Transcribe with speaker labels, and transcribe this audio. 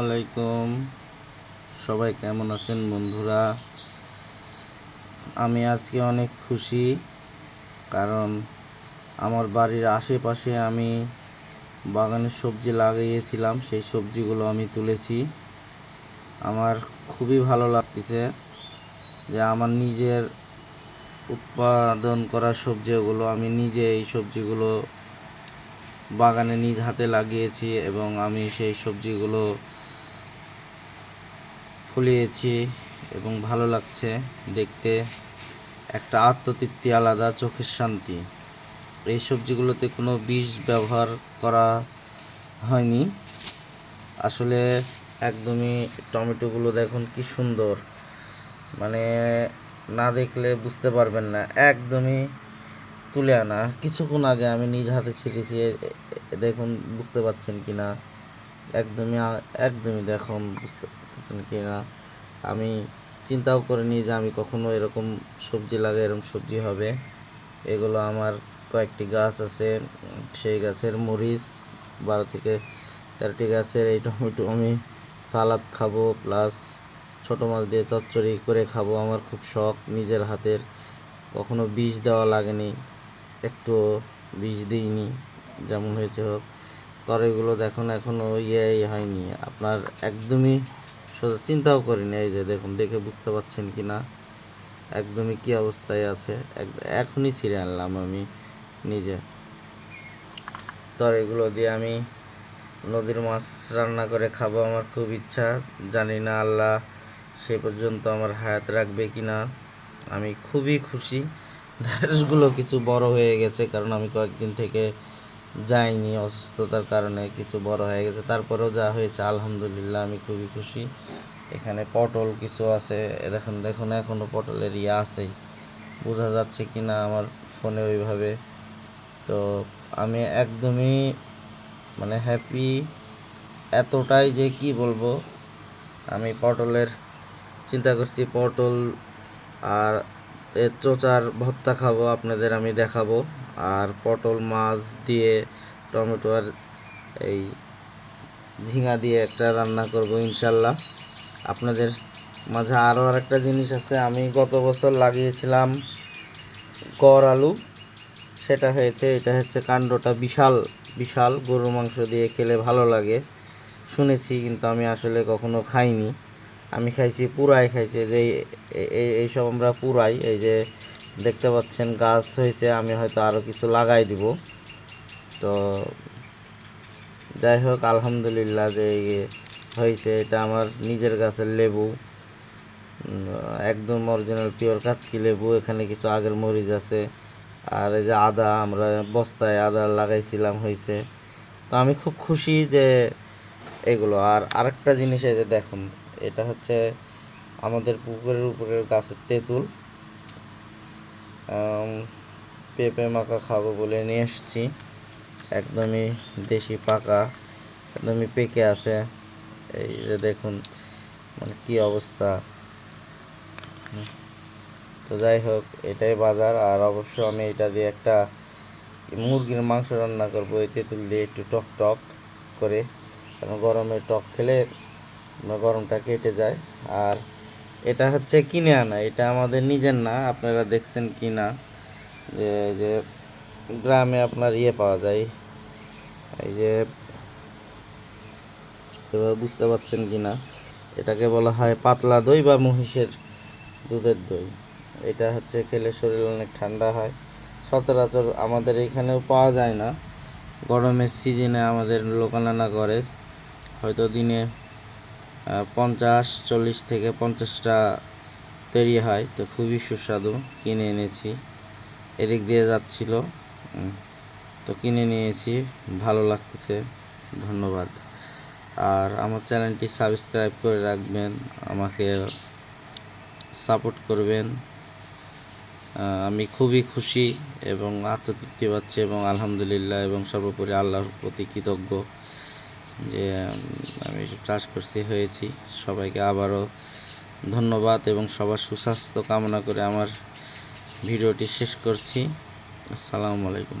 Speaker 1: আলাইকুম। সবাই কেমন আছেন বন্ধুরা? আমি আজকে অনেক খুশি, কারণ আমার বাড়ির আশেপাশে আমি বাগানের সবজি লাগিয়েছিলাম, সেই সবজিগুলো আমি তুলেছি। আমার খুবই ভালো লাগতেছে যে আমার নিজের উৎপাদন করা সবজিগুলো, আমি নিজে এই সবজিগুলো বাগানে নিজ হাতে লাগিয়েছি এবং আমি সেই সবজিগুলো ফলিয়েছি এবং ভালো লাগছে দেখতে। একটা আত্মতৃপ্তি আলাদা, চোখের শান্তি। এই সবজিগুলোতে কোনো বিষ ব্যবহার করা হয়নি। আসলে একদমই টমেটোগুলো দেখুন কি সুন্দর। মানে না দেখলে বুঝতে পারবেন না, একদমই তুলে আনা। কিছুক্ষণ আগে আমি নিজ হাতে ছেড়েছি দেখুন বুঝতে পারছেন কি না একদমই একদমই দেখুন বুঝতে পারছেন কি না আমি চিন্তাও করিনি যে আমি কখনো এরকম সবজি লাগাই, এরকম সবজি হবে। এগুলো আমার কয়েকটি গাছ আছে, সেই গাছের মরিচ, বারো থেকে তেরোটি গাছের এই টমেটো আমি সালাদ খাব, প্লাস ছোটো মাছ দিয়ে চচ্চড়ি করে খাব, আমার খুব শখ। নিজের হাতের কখনো বীজ দেওয়া লাগেনি, একটু বীজ দিইনি, যেমন হয়েছে হোক। তরইগুলো দেখুন এখনও ইয়ে হয়নি। আপনার একদমই সোজা চিন্তাও করিনি এই যে দেখুন, দেখে বুঝতে পারছেন কি না একদমই কি অবস্থায় আছে? এখনই ছিঁড়ে আনলাম আমি নিজে। তো তরইগুলো দিয়ে আমি নদীর মাছ রান্না করে খাব আমার খুব ইচ্ছা। জানি না আল্লাহ সে পর্যন্ত আমার হায়াত রাখবে কি না আমি খুবই খুশি। ঢ্যাঁড়সগুলো কিছু বড় হয়ে গেছে, কারণ আমি কয়েকদিন থেকে যাইনি অসুস্থতার কারণে কিছু বড় হয়ে গেছে। তারপরেও যা হয়েছে, আলহামদুলিল্লাহ, আমি খুবই খুশি। এখানে পটল কিছু আছে দেখুন দেখুন এখনও পটলের ইয়ে আছেই। বোঝা যাচ্ছে কি না আমার ফোনে ওইভাবে। তো আমি একদমই মানে হ্যাপি এতটাই যে কি বলব, আমি পটলের চিন্তা করছি, পটল আর এর চোচার ভত্তা খাব, আপনাদের আমি দেখাবো। আর পটল মাছ দিয়ে টমেটো আর এই ঝিঙা দিয়ে একটা রান্না করব ইনশাল্লাহ। আপনাদের মাঝে আরও আর একটা জিনিস আছে, আমি গত বছর লাগিয়েছিলাম কর আলু। সেটা হয়েছে, এটা হচ্ছে কাণ্ডটা বিশাল বিশাল। গরুর মাংস দিয়ে খেলে ভালো লাগে। শুনেছি, কিন্তু আমি আসলে কখনো খাইনি। আমি খাইছি পুরাই, খাইছি যে এই- এই- এইসব আমরা পুরাই। এই যে দেখতে পাচ্ছেন গাছ হয়েছে, আমি হয়তো আরও কিছু লাগাই দিব। তো যাই হোক, আলহামদুলিল্লাহ যে হয়েছে, এটা আমার নিজের গাছের লেবু। একদম অরিজিনাল পিওর কাচকি লেবু, এখানে কিছু আগের মরিচ আছে। আর এই যে আদা, আমরা বস্তায় আদা লাগাইছিলাম হয়েছে। তো আমি খুব খুশি যে এগুলো। আর আরেকটা জিনিস এই যে দেখুন, এটা হচ্ছে আমাদের পুকুরের উপরের গাছের তেঁতুল। পেঁপে মাখা খাব বলে নিয়ে এসেছি। একদমই দেশি পাকা, একদমই পেকে আছে। এই যে দেখুন মানে কি অবস্থা। তো যাই হোক, এটাই বাজার। আর অবশ্য আমি এটা দিয়ে একটা মুরগির মাংস রান্না করব, এই তেঁতুল দিয়ে একটু টক টক করে। কারণ গরমে টক খেলে গরমটা কেটে যায়। আর এটা হচ্ছে কিনে আনা, এটা আমাদের নিজের না, আপনারা দেখছেন কি না যে যে গ্রামে আপনার ইয়ে পাওয়া যায়, এই যে এবার বুঝতে পারছেন কি না এটাকে বলা হয় পাতলা দই বা মহিষের দুধের দই, এটা হচ্ছে খেলে শরীর অনেক ঠান্ডা হয়, সচরাচর আমাদের এখানেও পাওয়া যায় না, গরমের সিজনে আমাদের লোকানানা করে হয়তো দিনে পঞ্চাশ, চল্লিশ থেকে পঞ্চাশটা তৈরি হয়, তো খুবই সুস্বাদু। কিনে এনেছি। এদিক দিয়ে যাচ্ছিল। তো কিনে নিয়েছি। ভালো লাগতেছে। ধন্যবাদ। আর আমার চ্যানেলটি সাবস্ক্রাইব করে রাখবেন। আমাকে সাপোর্ট করবেন। আমি খুবই খুশি এবং আত্মতৃপ্তি পাচ্ছি এবং আলহামদুলিল্লাহ এবং সর্বোপরি আল্লাহর প্রতি কৃতজ্ঞ যে আমি চাষ করছি, হয়েছি। সবাইকে আবারও ধন্যবাদ এবং সবার সুস্বাস্থ্য কামনা করে আমার ভিডিওটি শেষ করছি। আসসালামু আলাইকুম।